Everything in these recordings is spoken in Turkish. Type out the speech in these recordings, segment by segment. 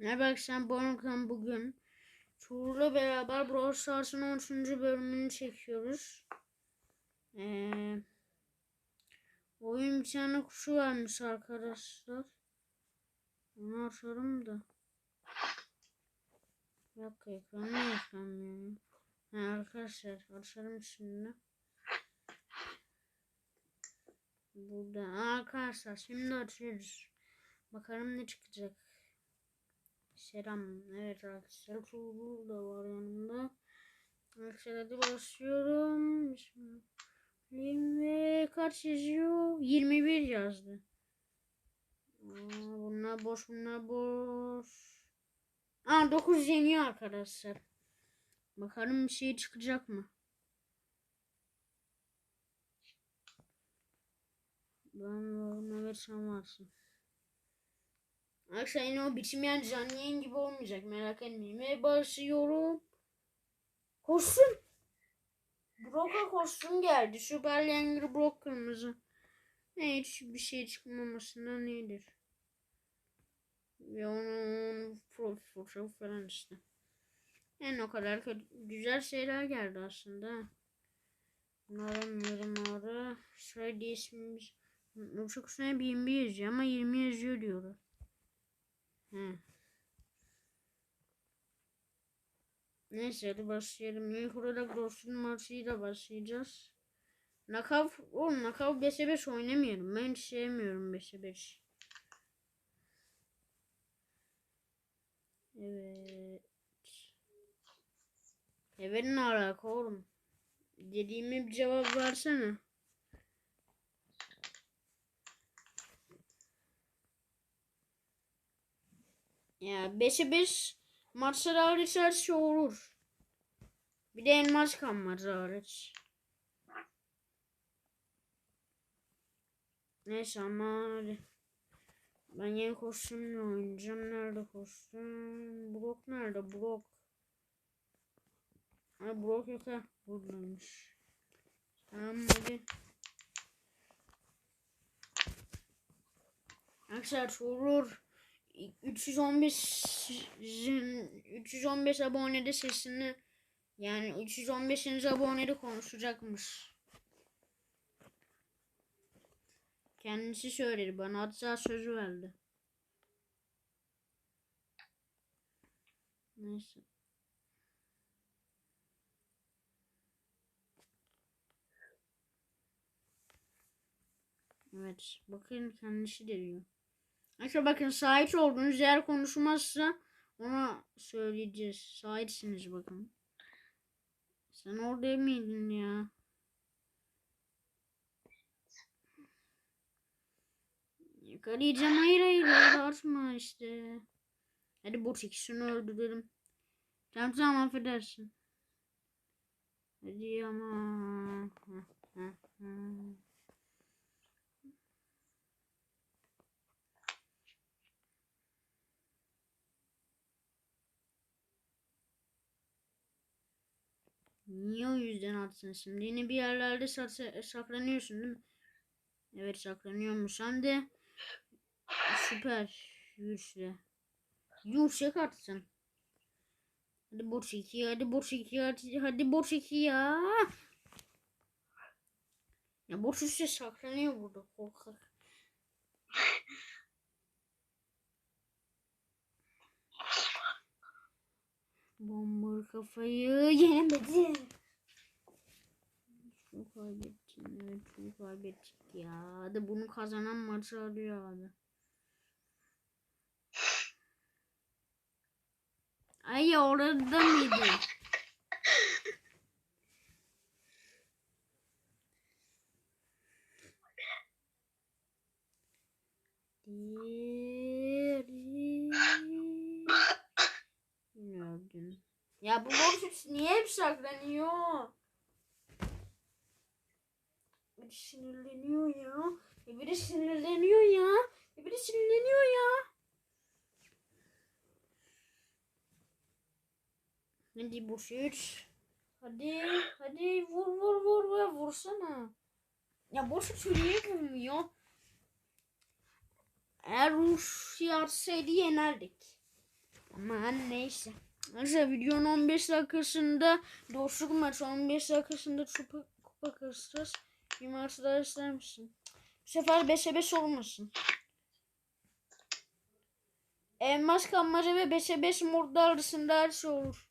Bak sen Bonkan bugün Tuğrul'la beraber Brawl Stars'ın 13. bölümünü çekiyoruz. Ee, oyun bir tane kuşu varmış arkadaşlar. Onu açarım da. Bir dakika ekranı ekranmıyor? Ha, arkadaşlar açarım şimdi. Burada arkadaşlar şimdi açıyoruz. Bakalım ne çıkacak. Selam. Evet arkadaşlar Tuğrul da var yanımda. Başlıyorum. Bismillah. Ve kaç yazıyor? 21 yazdı. Bunlar boş bunlar boş. Aa 9 yeniyor arkadaşlar. Bakalım bir şey çıkacak mı? Ben evet sen varsın. Arkadaşlar yine o biçimyen canlı yayın gibi olmayacak merak etmeyin. Ve başlıyorum. Kostüm. Brock'a kostüm geldi. Süper Lenger Brock kırmızı. Ne hiç bir şey çıkmamasından iyidir. Ve onun profil fotoğrafı falan işte. Yani o kadar güzel şeyler geldi aslında. Bunların yorumları. Şöyle ismimiz. Çok üstüne 21 yazıyor ama 20 yazıyor diyorlar. He. Neyse hadi başlayalım. Olarak dostun maçıyla başlayacağız. Nakav, oğlum Nakav 5'e 5 oynamıyorum. Ben hiç sevmiyorum 5'e 5. Evet. Evet ne alaka oğlum? Dediğime bir cevap versene. Ya 5'e 5 maçlar hariç her şey olur. Bir de elmas kalmaz hariç. Neyse ama hadi. Ben yeni kostümle oynayacağım. Nerede kostüm? Brock nerede? Brock. Ay Brock yok ha. Buradaymış. Tamam hadi. Arkadaşlar olur. 315 315 abonede sesini yani 315. abonede konuşacakmış. Kendisi söyledi bana hatta sözü verdi. Neyse. Evet. Bakın kendisi de diyor. Arkadaşlar bakın sahip olduğunuz yer konuşmazsa ona söyleyeceğiz. Sahipsiniz bakın. Sen orada mıydın ya? Yakalayacağım hayır hayır atma işte. Hadi bot ikisini öldürelim. Tamam tamam affedersin. Hadi ama. Niye o yüzden atsın şimdi? Yine bir yerlerde sak- saklanıyorsun değil mi? Evet saklanıyormuş. Sen de süper güçlü. Yumuşak atsın. Hadi boş iki, hadi boş iki, hadi, hadi boş iki ya. Ya boş üstte saklanıyor burada korkak. Bomba kafayı yenemedi. Şunu kaybettim. Evet şunu kaybettik ya. Hadi bunu kazanan maçı alıyor abi. Ay orada mıydı? Yine öldün. Ya bu boşluk niye hep saklanıyor? Bir sinirleniyor ya. Biri sinirleniyor ya. Biri sinirleniyor ya. Hadi boş üç. Hadi hadi vur vur vur vur vursana. Ya boş üç niye vurmuyor? Eğer Rusya atsaydı yenerdik. Aman neyse. Neyse videonun 15 dakikasında dostluk maçı 15 dakikasında kupa, kupa kasacağız. Bir maç daha ister misin? Bu sefer 5'e 5 olmasın. Elmas kanmaca ve 5'e 5 modda arasında her şey olur.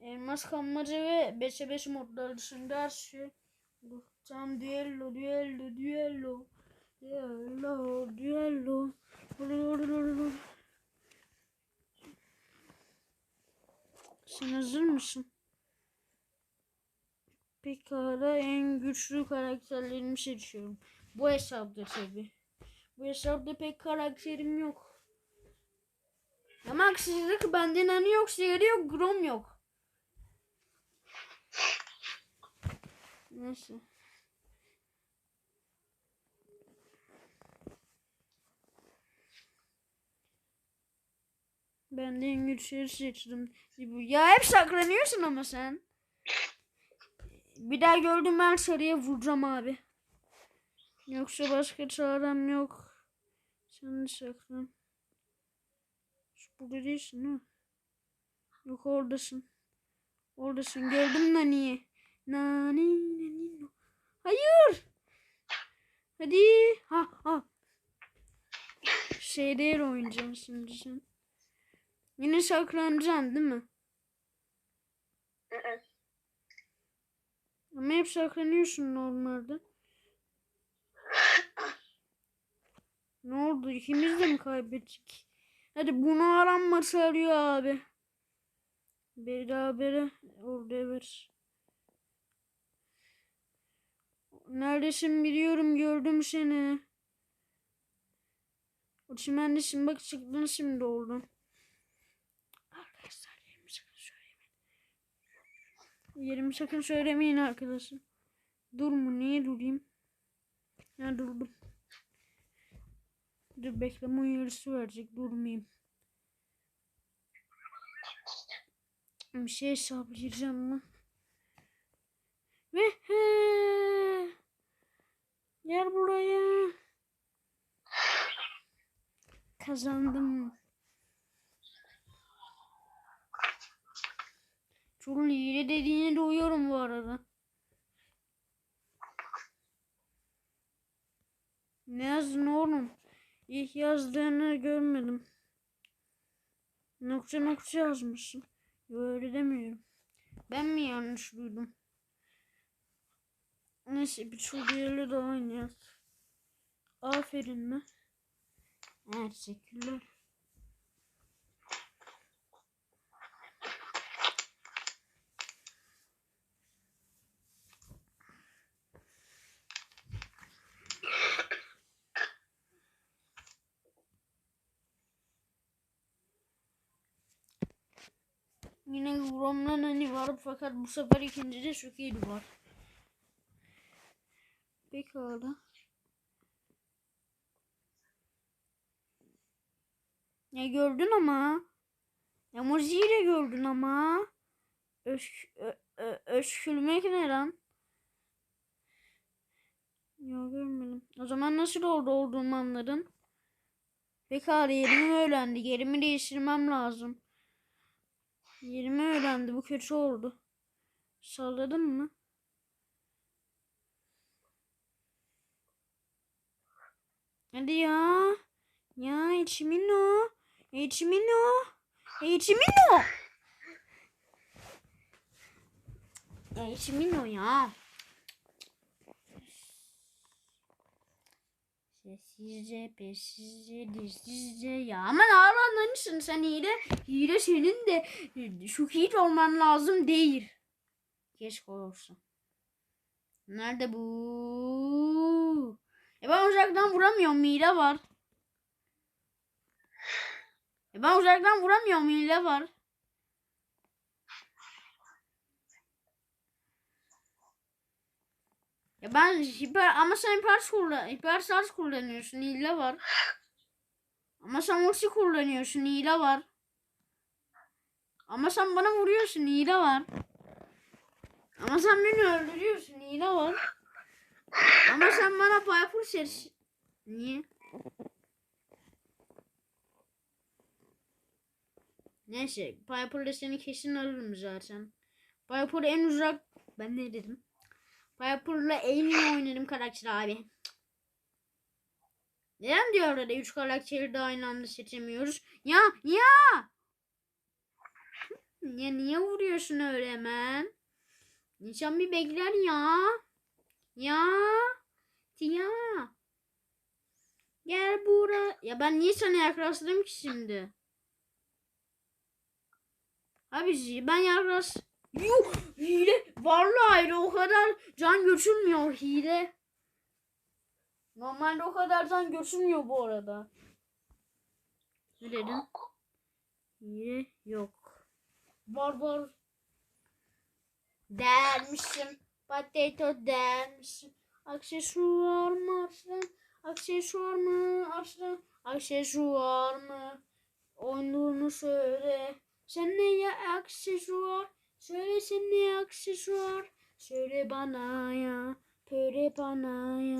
Elmas kanmaca ve 5'e 5 modda arasında her şey olur. Tam düello düello düello. Düello düello. Sen hazır mısın? Pekala en güçlü karakterlerimi seçiyorum. Bu hesapta tabi. Bu hesapta pek karakterim yok. Ama haksızlık benden hani yok, sihri yok, grom yok. Neyse. Ben de güçleri seçtim. Ya hep saklanıyorsun ama sen. Bir daha gördüm ben sarıya vuracağım abi. Yoksa başka çarem yok. Sen saklan. Burada değilsin ha. Yok oradasın. Oradasın. Gördüm Nani'yi. Nani nani no. Hayır. Hadi. Ha ha. Şeyde yer oynayacağım şimdi sen. Yine saklanacaksın değil mi? Ama hep saklanıyorsun normalde. Ne oldu? İkimiz de mi kaybettik? Hadi bunu aranması arıyor abi. Berabere orada evet. Neredesin biliyorum gördüm seni. O çimendesin bak çıktın şimdi oradan. Arkadaşlar yerimi sakın söylemeyin. Yerimi sakın söylemeyin arkadaşlar. Dur mu niye durayım? Ya durdum. Dur bekleme uyarısı verecek durmayayım. Bir şey hesaplayacağım mı? Ve he. Gel buraya. Kazandım. Hile dediğine duyuyorum bu arada. Ne yazdın oğlum? İlk yazdığını görmedim. Nokta nokta yazmışsın. Yo, öyle demiyorum. Ben mi yanlış duydum? Neyse bir çocuğuyla da oynayalım. Aferin mi? Teşekkürler. Yine Rom'la Nani var fakat bu sefer ikincide Şuki'ydi var. Pekala. Ya gördün ama. Ya Mozi'yi de gördün ama. Öş, ö, ö, öşkülmek ne lan? Ya görmedim. O zaman nasıl orada olduğumu anladın? Pekala yerimi öğrendi. Yerimi değiştirmem lazım. Yerimi öğrendi. Bu kötü oldu. Salladın mı? Hadi ya. Ya içimin o. İçimin o. İçimin o. Ya o ya. Sessizce, pessizce, dizsizce. Ya aman ağlanmışsın sen hile. Hile senin de şu hiç olman lazım değil. Keşke olsa. Nerede bu? E ben uzaktan vuramıyorum. Hile var. E ben uzaktan vuramıyorum. Hile var. Ya ben hiper ama sen hiper kullan hiper şarj kullanıyorsun hile var. Ama sen ulti kullanıyorsun hile var. Ama sen bana vuruyorsun hile var. Ama sen beni öldürüyorsun hile var. Ama sen bana Piper seç. Niye? Neyse Piper'la seni kesin ararım zaten. Piper en uzak... Ben ne dedim? Piper'la en iyi oynarım karakter abi. Neden diyor arada 3 karakteri de aynı anda seçemiyoruz? Ya ya! Ya niye vuruyorsun öyle hemen? İnsan bir bekler ya. Ya. Ya. Gel bura. Ya ben niye sana yaklaştım ki şimdi? Abi ben yaklaş. Yuh hile. Vallahi hile o kadar can götürmüyor hile. Normalde o kadar can götürmüyor bu arada. Ne dedim? Hile yok. Var var. Dermişim. Potato dermişim. Aksesuar mı aslan? Aksesuar mı aslan? Aksesuar mı? Oyununu söyle. Sen ne ya aksesuar? Söyle sen ne aksesuar? Söyle bana ya. Söyle bana ya.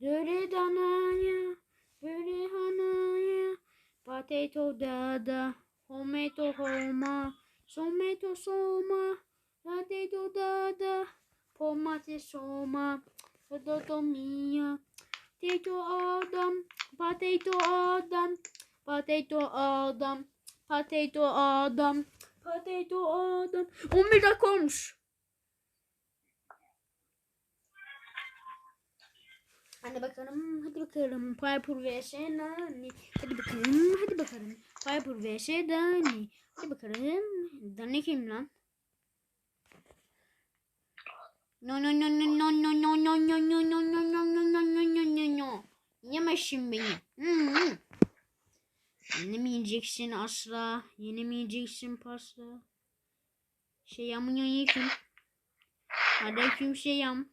Söyle dana ya. Söyle hana ya. Potato dada. Tomato homa. Tomato soma. Potato dada. Pomate soma. Potato mia. Potato adam. Potato adam. Potato adam. Potato adam. Potato adam. 11 dakika olmuş. Hadi bakalım, hadi bakalım. Piper vs Nani. Hadi bakalım, hadi bakalım. Piper vs Dani. Hadi bakalım. Dani kim lan? No no no no no no no no no no no no no no no no no no. Yemezsin beni. Hmm, hmm. Yenemeyeceksin asla. Yenemeyeceksin pasla. Şey yamıyor yekim. Aleyküm selam.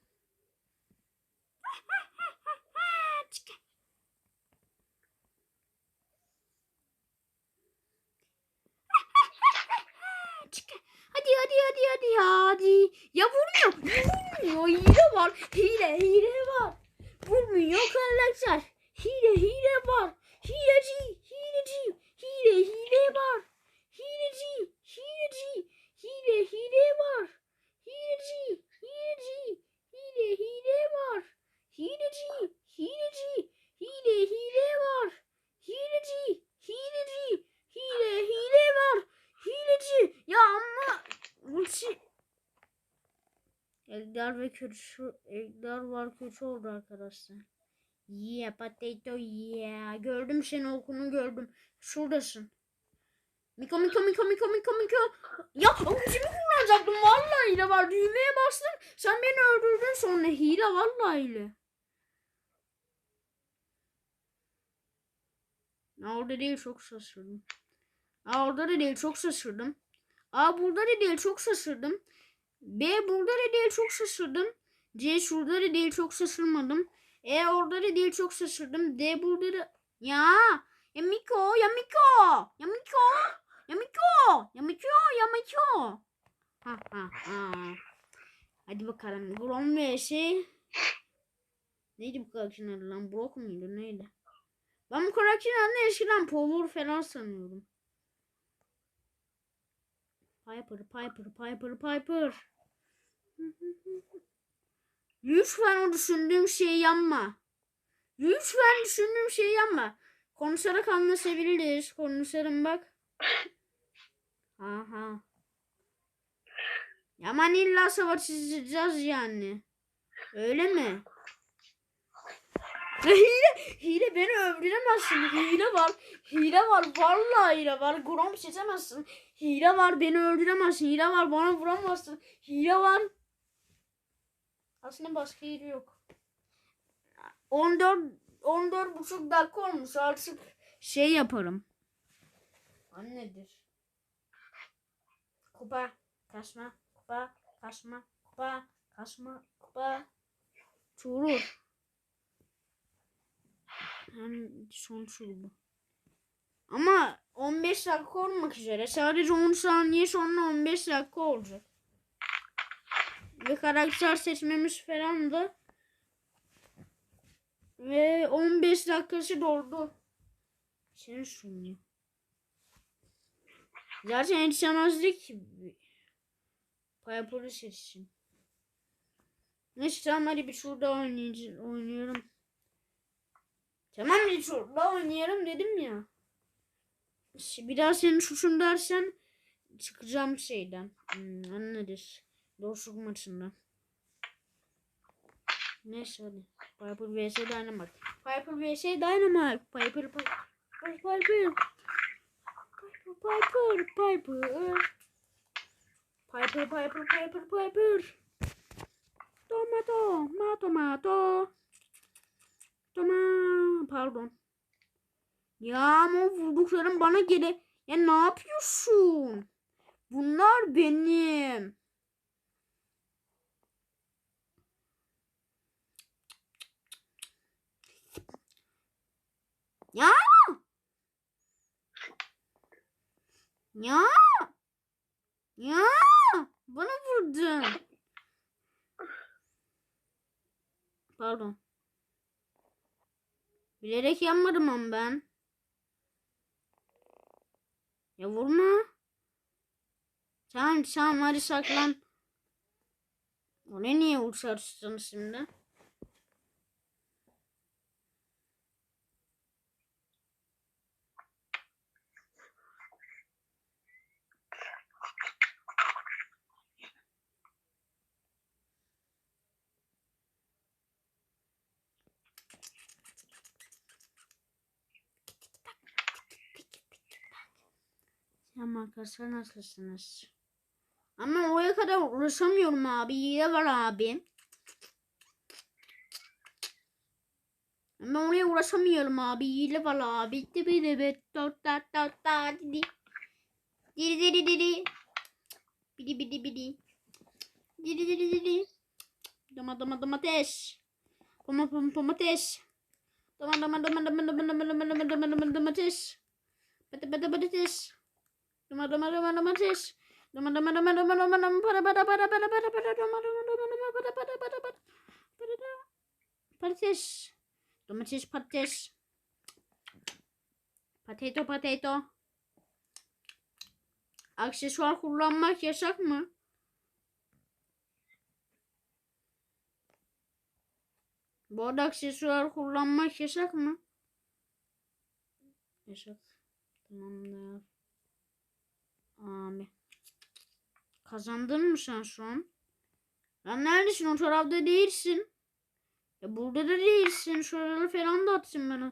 Hadi hadi hadi hadi hadi. Ya vurmuyor. Vurmuyor. Hile var. Hile hile var. Vurmuyor arkadaşlar. Hile hile var. Hileci hileci. Hile hile var. Hileci hileci. Hile hile var. Hileci hileci. Hile hile var. Hileci hileci. Hile hile var. Hileci hileci. Hile hile var. Hileci. Ya ama ulti Eldar ve kötü Eldar var kötü oldu arkadaşlar. Yeah potato yeah. Gördüm seni okunu gördüm. Şuradasın. Miko Miko Miko Miko Miko Miko. Ya ultimi kullanacaktım vallahi hile var. Düğmeye bastım. Sen beni öldürdün sonra hile vallahi hile. Orada değil çok şaşırdım. Aa orada da değil çok şaşırdım. A burada da değil çok şaşırdım. B burada da değil çok şaşırdım. C şurada da değil çok şaşırmadım. E orada da değil çok şaşırdım. D burada da ya ya Miko ya Miko ya Miko. Ha ha ha. Hadi bakalım. Grom vs. Neydi bu karakterin adı lan? Brock muydu neydi? Ben bu karakterin adını eskiden Power falan sanıyordum. Piper, Piper, Piper, Piper. Lütfen o düşündüğüm şeyi yanma. Lütfen düşündüğüm şeyi yanma. Konuşarak anlaşabiliriz. Konuşalım bak. Aha. Aman illa savaşacağız yani. Öyle mi? hile, hile beni öldüremezsin. Hile var. Hile var. Vallahi hile var. Grom seçemezsin. Hile var. Beni öldüremezsin. Hile var. Bana vuramazsın. Hile var. Aslında başka hile yok. 14 14 buçuk dakika olmuş artık şey yaparım. Annedir. Kupa, kasma, kupa, kasma, kupa, kasma, kupa. Çuğurur. Hem son çuğur bu. Ama 15 dakika olmak üzere. Sadece 10 saniye sonra 15 dakika olacak. Ve karakter seçmemiz falan da ve 15 dakikası doldu. Senin sonu. Zaten yetişemezdik ki. Piper'ı seçsin. Neyse tamam hadi bir şurada oynuyorum. Tamam bir şurada oynayalım dedim ya. Bir daha senin şuşun dersen çıkacağım şeyden. Hmm, anladın. Dostluk maçında. Neyse hadi. Piper vs Dynamite. Piper vs Dynamite. Piper Piper. Piper Piper. Piper Piper. Piper Piper Piper Piper. Tomato, ma tomato. Toma, pardon. Ya ama vurduklarım bana gele. Ya ne yapıyorsun? Bunlar benim. Ya. Ya. Ya. Bana vurdun. Pardon. Bilerek yanmadım ama ben. Ya vurma. Tamam tamam hadi saklan. Oraya niye uçarsın şimdi? Selam arkadaşlar nasılsınız? Ama oraya kadar ulaşamıyorum abi. Hile var abi. Ama oraya ulaşamıyorum abi. Hile var abi. Dibi dibi dot dot dot dot didi. Didi didi didi. Bidi bidi bidi. Didi didi didi. Doma doma domates. Poma poma domates. Doma doma doma doma doma doma doma doma doma doma domates. Bata patates. Doma doma doma domates. Doma doma doma doma doma doma para para para para para para doma doma doma doma para para para para para da. Patates. Domates patates. Potato potato. Aksesuar kullanmak yasak mı? Bu arada aksesuar kullanmak yasak mı? Yasak. Tamamdır. Abi. Kazandın mı sen şu an? Lan neredesin? O tarafta değilsin. Ya burada da değilsin. Şuraları falan da atsın bana.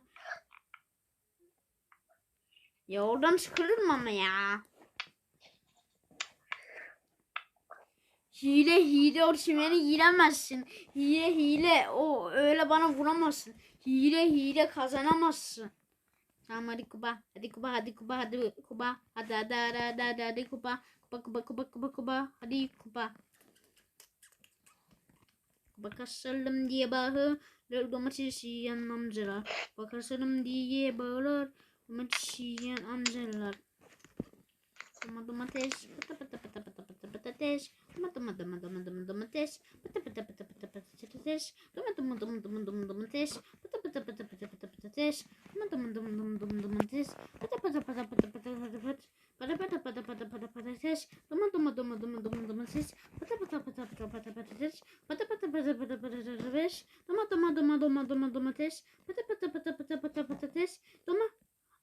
Ya oradan çıkarır mı ama ya? Hile hile o çimeni giremezsin. Hile hile o öyle bana vuramazsın. Hile hile kazanamazsın. Tamam hadi Kuba. Hadi Kuba hadi Kuba hadi Kuba. Hadi hadi hadi hadi hadi, hadi Kuba. Kuba Kuba Kuba Kuba Kuba. Hadi Kuba. Kasalım diye bağır. Domatesi yiyen amcalar. Kuba kasalım diye bağırır. Domatesi yiyen amcalar. Toma domates. Pata pata pata pata pata patates domates, pıtı pıtı pıtı pıtı pıtı patates, dum dum dum dum dum domates, pıtı pıtı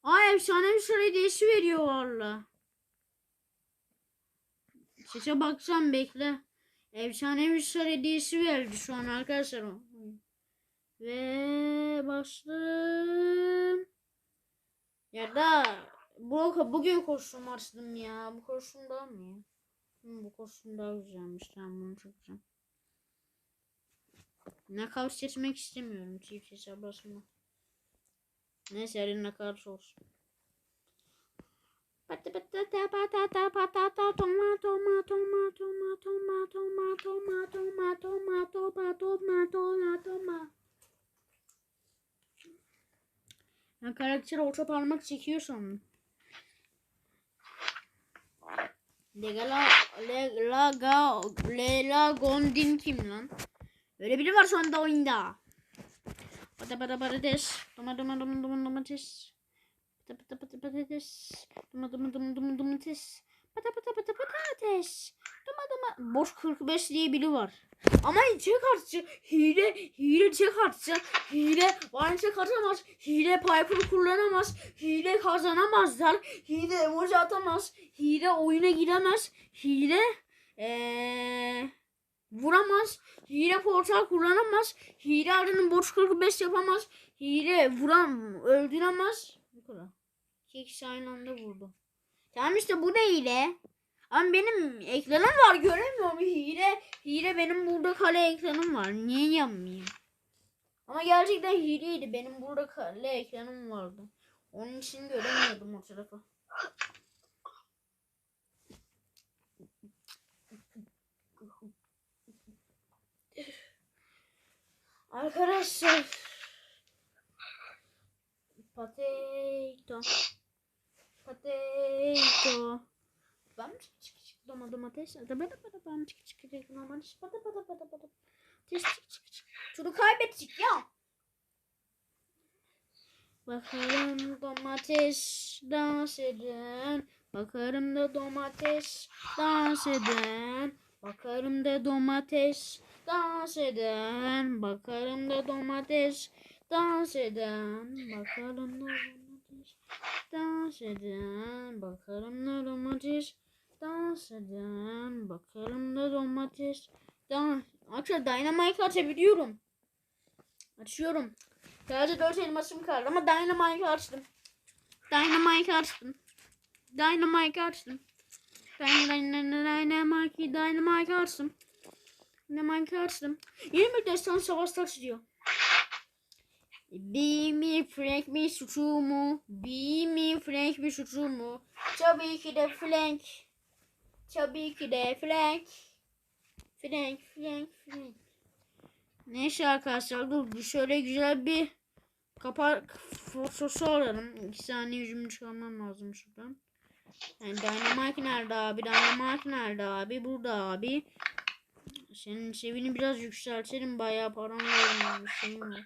Ay efsane bir şurayı değişi veriyor. Sese baksam bekle. Efsane bir sar hediyesi verdi şu an arkadaşlar. Ve bastım. Ya da bu, bugün kostüm açtım ya. Bu kostüm daha mı? Hı, bu kostüm daha güzelmiş. Tamam bunu çekeceğim. Nakavt seçmek istemiyorum. Çift sese basma. Neyse yarın nakavt olsun. Pata patata patata patata tomato tomato tomato tomato tomato tomato tomato tomato tomato Ben karakter orta parmak çekiyor sandım. Legala Lega Lela Gondin kim lan? Öyle biri var şu anda oyunda. Pata pata patates. Tomato tomato domates. Pata pata patates. Duma duma duma duma domates. Pata pata pata patates. Duma duma. Boş 45 diye biri var. Ama çek artçı. Hile, hile çek artçı. Hile var çek atamaz. Hile Piper kullanamaz. Hile kazanamazlar. Hile emoji atamaz. Hile oyuna giremez. Hile eee vuramaz. Hile portal kullanamaz. Hile arının borç 45 yapamaz. Hile vuran öldüremez. Bu kadar. İki kişi aynı anda vurdu. Tamam işte bu da hile. Ama benim ekranım var göremiyorum. Hile, hile benim burada kale ekranım var. Niye yanmayayım? Ama gerçekten hileydi. Benim burada kale ekranım vardı. Onun için göremiyordum o tarafı. Arkadaşlar. Potato. Potato. Bam çık çık doma domates. Da bada bada bam çık çık çık domates. Bada bada bada bada. Tes çık çık çık. Şunu kaybettik ya. Bakarım domates dans eden. Bakarım da domates dans eden. Bakarım da domates dans eden. Bakarım da domates dans eden. Bakarım da domates dans eden. Bakarım da domates dans eden. Bakarım da domates dans. Arkadaşlar Dynamite açabiliyorum. Açıyorum. Sadece 4 elmasım kaldı ama Dynamite açtım. Dynamite açtım. Dynamite açtım. Dynamite açtım. Dynamite açtım. Yeni bir destan savaş taşı diyor. Be mi Frank mi suçu mu? Be mi Frank mi suçu mu? Tabii ki de Frank. Tabii ki de Frank. Frank, Frank, Frank. Neyse arkadaşlar dur bir şöyle güzel bir kapak fotosu alalım. İki saniye yüzümü çıkarmam lazım şuradan. Yani Dynamite nerede abi? Dynamite nerede abi? Burada abi. Senin seviyeni biraz yükseltelim. Bayağı param var. Şeyim var.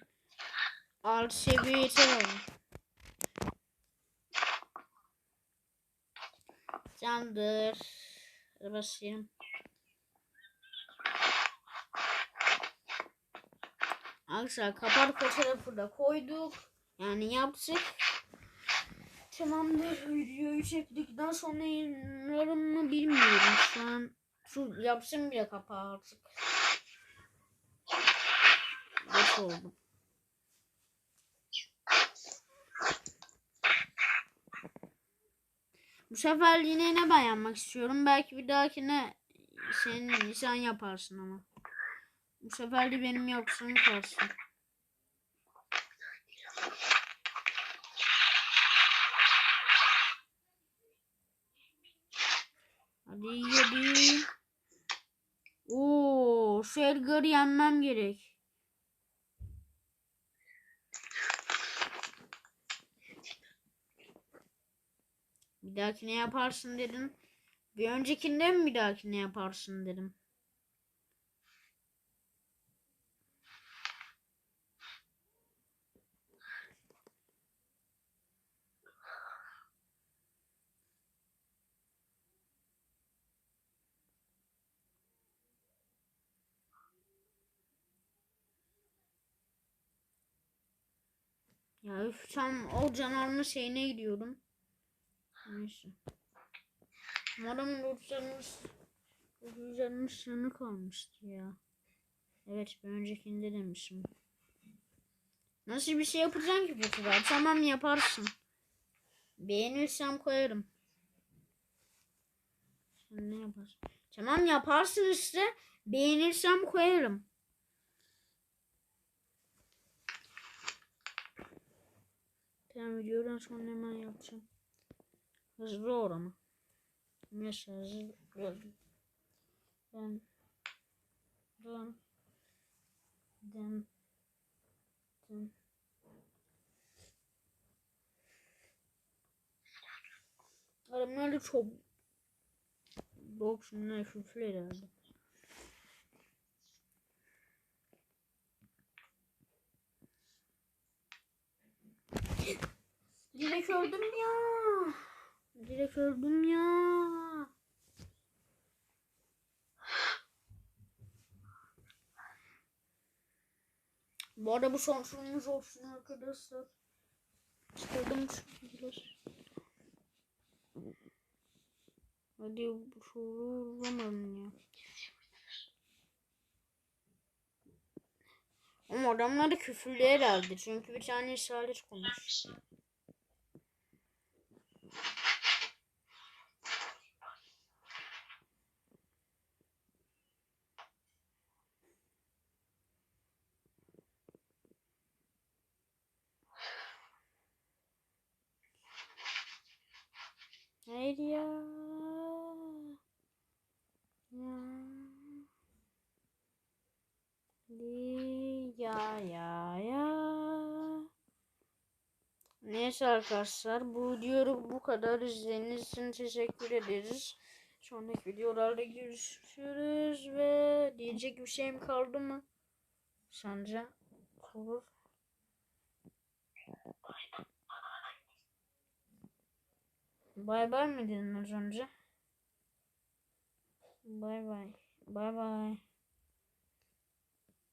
Alt seviye yeter abi. Candır. Başlayalım. Arkadaşlar kapak fotoğrafı da koyduk. Yani yaptık. Tamamdır. Videoyu çektikten sonra mı bilmiyorum. Şu an şu yapsın bile kapağı artık. Geç oldu. Bu seferliğine ne ben istiyorum. Belki bir dahakine sen, sen yaparsın ama. Bu sefer de benim yapsın kalsın. Hadi hadi. Oo, şu Edgar'ı yenmem gerek. Bir dahakine yaparsın dedim. Bir öncekinde mi bir dahakine yaparsın dedim. Ya üf tam o canavarın şeyine gidiyorum. Neyse. Umarım Rutsan'ın Rutsan'ın sonu kalmıştı ya. Evet bir öncekinde demişim. Nasıl bir şey yapacağım ki sefer? Tamam yaparsın. Beğenirsem koyarım. Sen ne yaparsın? Tamam yaparsın işte. Beğenirsem koyarım. Tamam videodan sonra hemen yapacağım. Hızlı ama. Neyse hızlı gördüm. Ben ben ben ben Adamlar da çok Bok şunlar şufle herhalde. Direkt öldüm ya. Direkt öldüm ya. Bu arada bu turumuz olsun arkadaşlar. Çünkü biraz. Hadi bu soru vuramadım ya. Ama adamlar da küfürlü herhalde. Çünkü bir tane işaret koymuş. Hayır ya. Ya. Ya ya ya. Neyse arkadaşlar bu video bu kadar izlediğiniz için teşekkür ederiz. Sonraki videolarda görüşürüz ve diyecek bir şeyim kaldı mı? Sence olur. Bay bay mı dedin az önce? Bay bay. Bay bay.